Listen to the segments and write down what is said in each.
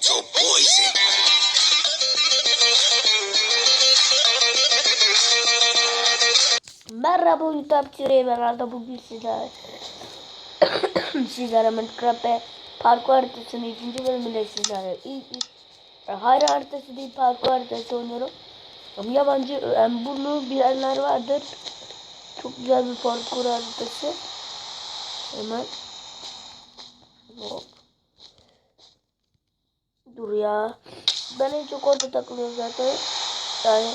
to poison. Merhaba YouTube Türeği ben Arda bugün sizler sizlere Minecraft ve parkur haritasının ikinci bölümüyle sizlere ilk, ilk hayır haritası değil parkur haritası oynuyorum ama yabancı yani bunu bilenler vardır çok güzel bir parkur haritası hemen Hop. Dur ya ben en çok orada takılıyorum zaten yani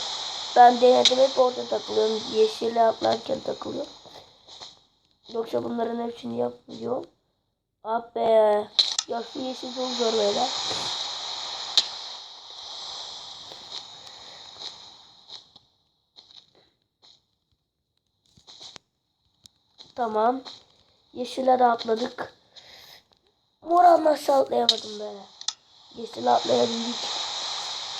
ben denedim hep orada takılıyorum. Yeşile atlarken takılıyorum. Yoksa bunların hepsini yapmıyorum. Ah be. Ya şu yeşil çok zor böyle. Tamam. Yeşile atladık. Mora nasıl atlayamadım be. Yeşile atlayabildik.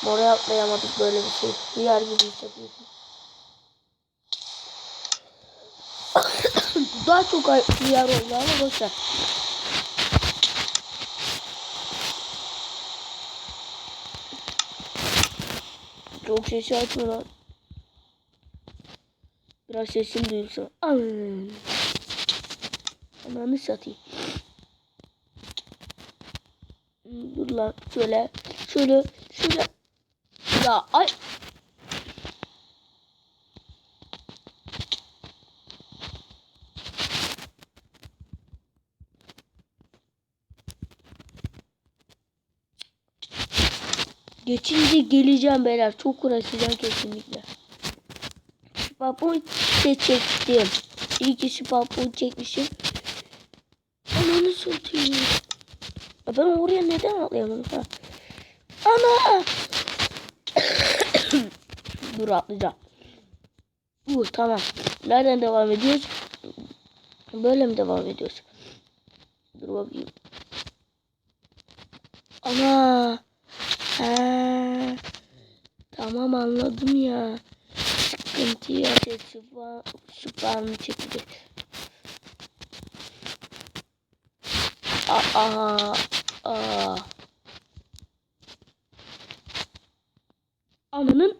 Moraya atlayamadık böyle bir şey. Hıyar gibi hissediyorsun. Daha çok ay- hıyar oldu ama boşver. Çok sesi açma lan. Biraz sesim duyulsun. Ay. Ananı satayım. Dur lan şöyle şöyle şöyle ya ay Geçince geleceğim beyler. Çok uğraşacağım kesinlikle. Papuğu de çektim. İyi ki şu papuğu çekmişim. Ananı satayım. Ben oraya neden atlayamadım ha? Ana! Dur atlayacağım. Bu tamam. Nereden devam ediyoruz? Böyle mi devam ediyoruz? Dur bakayım. Ana! He. Tamam anladım ya. Sıkıntı ya. Süper, süper mi çekecek? Aa, aa. Ananın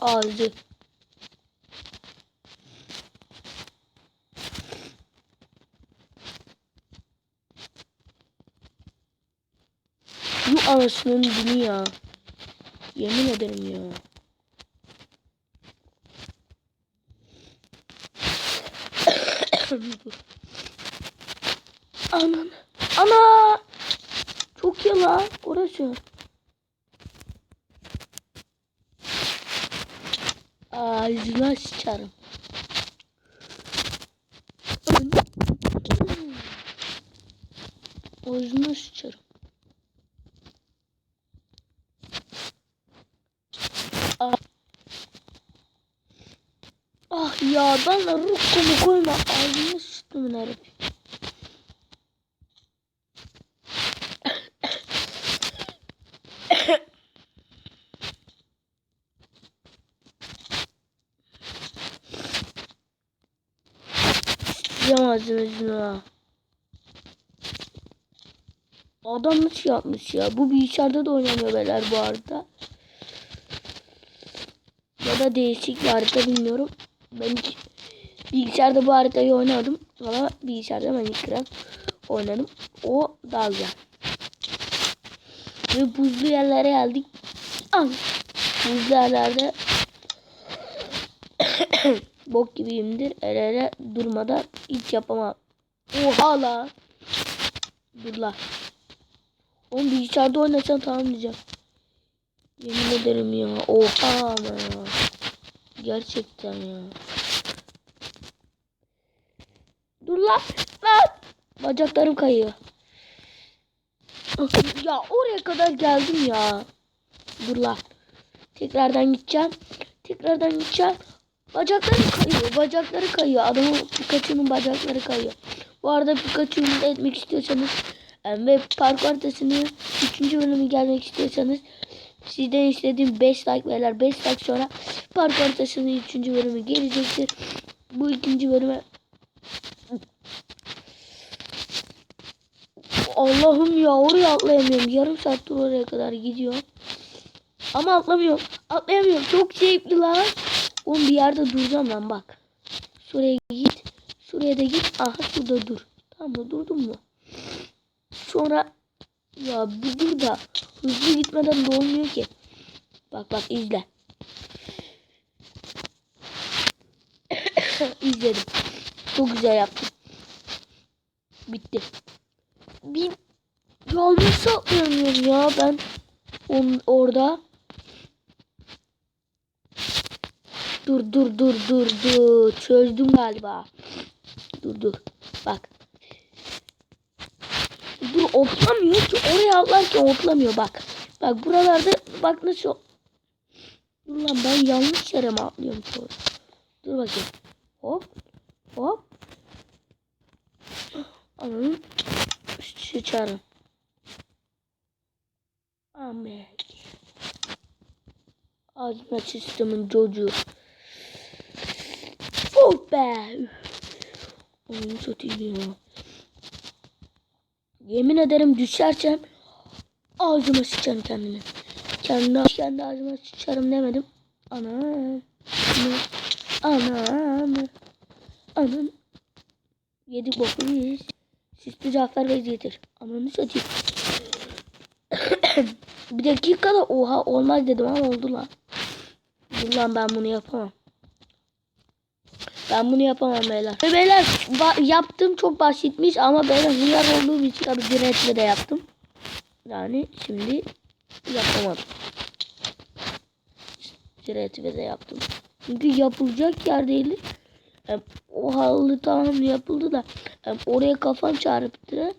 ağzı. Bu anasının dini ya. Yemin ederim ya. Anan. Ana. Çok iyi lan. Orası. Ağzına sıçarım. Ağzına sıçarım. Ah. Ah ya bana rukumu koyma. Ağzına sıçtım herif. Ağzına şuna. Adam nasıl yapmış ya? Bu bilgisayarda da oynanıyor beyler bu arada. Ya da değişik bir harita bilmiyorum. Ben bilgisayarda bu haritayı oynadım. Ama bilgisayarda Minecraft oynadım. O daha. Ve buzlu yerlere geldik. Al. Buzlu yerlerde bok gibiyimdir. El ele durmadan hiç yapamam. Oha la. Dur la. Oğlum bilgisayarda oynasan tamam diyeceğim. Yemin ederim ya. Oha ama ya. Gerçekten ya. Dur lan. Lan. Bacaklarım kayıyor. Ya oraya kadar geldim ya. Dur lan. Tekrardan gideceğim. Tekrardan gideceğim. Bacakları kayıyor. Bacakları kayıyor. Adamın Pikachu'nun bacakları kayıyor. Bu arada Pikachu'yu mutlu etmek istiyorsanız ve parkur haritasının 3. bölümü gelmek istiyorsanız sizden istediğim 5 like verirler. 5 like sonra parkur haritasının 3. bölümü gelecektir. Bu ikinci bölüme Allah'ım ya oraya atlayamıyorum. Yarım saattir oraya kadar gidiyorum. Ama atlamıyorum. Atlayamıyorum. Çok zevkli lan. Oğlum bir yerde duracağım lan bak. Şuraya git. Şuraya da git. Aha şurada dur. Tamam mı? Durdun mu? Sonra ya bir dur hızlı gitmeden de ki. Bak bak izle. İzledim. Çok güzel yaptım. Bitti. Bir ya nasıl atlayamıyorum ya ben on, orada. Dur dur dur dur dur. Çözdüm galiba. Dur dur. Bak. Dur otlamıyor ki. Oraya atlarken otlamıyor bak. Bak buralarda bak nasıl. Dur lan ben yanlış yere mi atlıyorum sonra. Dur bakayım. Hop. Hop. Ananın sıçarım. Amen. Azma sistemin çocuğu. Oh be. Onu satayım ya. Yemin ederim düşersem ağzıma sıçarım kendimi. Kendi, kendi ağzıma sıçarım demedim. Anam. Anam. Anam. Yedik boku yiyiz. Süslü Cafer Bey getir. Ananı satayım. bir dakikada oha olmaz dedim ama oldu lan. Dur lan ben bunu yapamam. Ben bunu yapamam beyler. Ve beyler yaptım çok basitmiş ama ben hıyar olduğum için tabi dirençle de yaptım. Yani şimdi yapamadım. Dirençle de yaptım. Çünkü yapılacak yer değil. O halı tamam yapıldı da oraya kafam çarptı.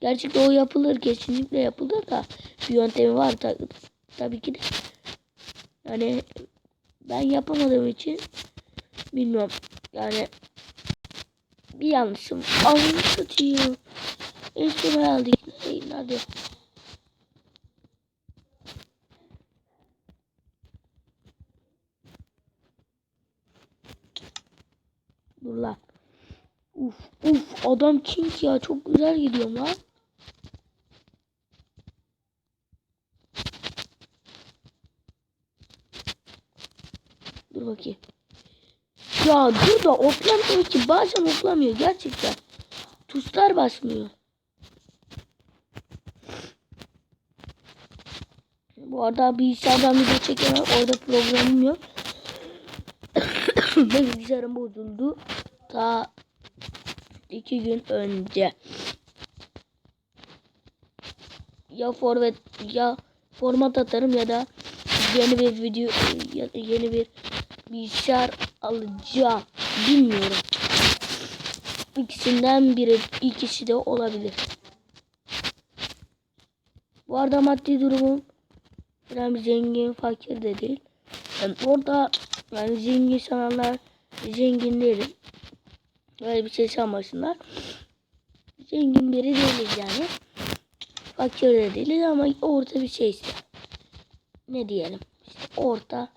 Gerçekten o yapılır kesinlikle yapılır da bir yöntemi var tabii, tabii ki de. Yani ben yapamadığım için bilmiyorum. Yani bir yanlışım. Ağzını satayım. Son aldık. Hadi. Dur lan. Uf uf adam king ya çok güzel gidiyor lan. Dur bakayım. Ya dur da oplamıyor ki bazen oplamıyor gerçekten. Tuşlar basmıyor. Bu arada bilgisayardan video çekemem. Orada programım yok. Benim bilgisayarım bozuldu. Ta iki gün önce. Ya forvet ya format atarım ya da yeni bir video yeni bir bilgisayar alacağım. Bilmiyorum. İkisinden biri ikisi de olabilir. Bu arada maddi durumum biraz zengin fakir de değil. Yani orada yani zengin sananlar zengin değilim. Böyle bir şey sanmasınlar. Zengin biri değiliz yani. Fakir de değiliz ama orta bir şey işte. Ne diyelim? İşte orta.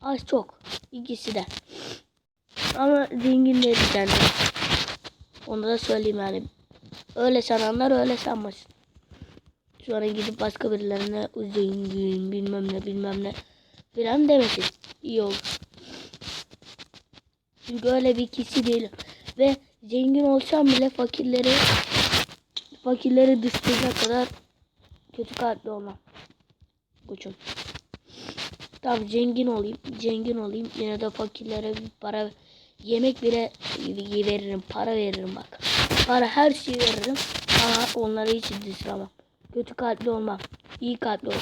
Az çok. İkisi de. Ama zengin değiliz yani. Onu da söyleyeyim yani. Öyle sananlar öyle sanmasın. Sonra gidip başka birilerine zengin bilmem ne bilmem ne filan demesin. İyi olur. Çünkü öyle bir kişi değilim. Ve zengin olsam bile fakirleri fakirleri dışlayacak kadar kötü kalpli olmam. Koçum. Tamam zengin olayım. Zengin olayım. Yine de fakirlere bir para yemek bile veririm. Para veririm bak. Para her şeyi veririm. Ama onları hiç dışlamam. Kötü kalpli olmam. İyi kalpli olmam.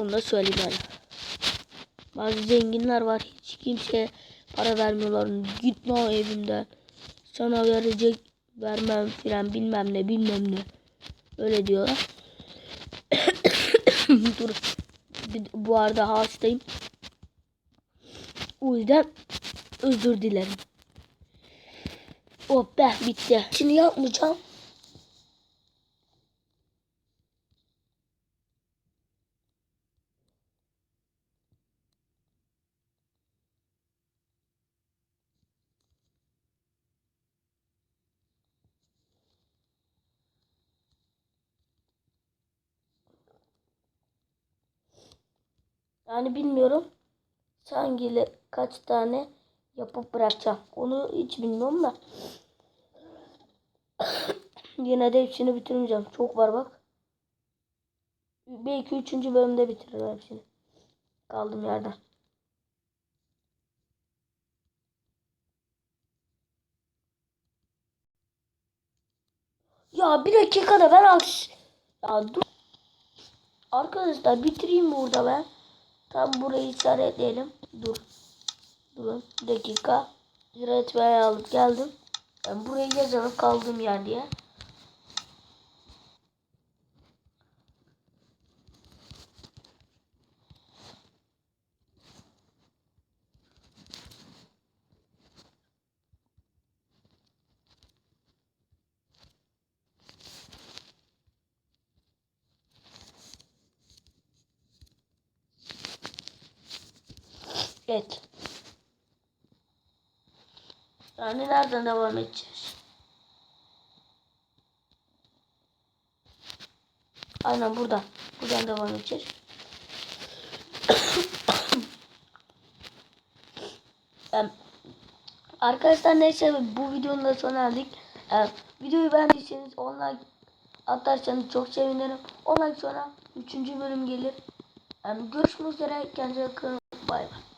Onu da söyleyeyim ben. Bazı zenginler var. Hiç kimseye para vermiyorlar. Git lan evimden. Sana verecek vermem filan bilmem ne bilmem ne. Öyle diyorlar. Dur. Bu arada hastayım. O yüzden özür dilerim. Oh be bitti. Şimdi yapmayacağım. Yani bilmiyorum. Hangiyle kaç tane yapıp bırakacağım. Onu hiç bilmiyorum da. Yine de hepsini bitirmeyeceğim. Çok var bak. Belki üçüncü bölümde bitiririm hepsini. Kaldım yerden. Ya bir dakikada ben alış. Ya dur. Arkadaşlar bitireyim burada ben. Tam burayı işaretleyelim. Dur. Durun. Dakika. İşaretmeyi alıp geldim. Ben burayı yazalım kaldığım yer diye. Evet. Yani nereden devam edeceğiz? Aynen burada. Buradan devam edeceğiz. Em, Arkadaşlar neyse bu videonun da sonuna geldik. Em, videoyu beğendiyseniz online atarsanız çok sevinirim. Ondan sonra 3. bölüm gelir. Em, görüşmek üzere. Kendinize bakın. Bay bay.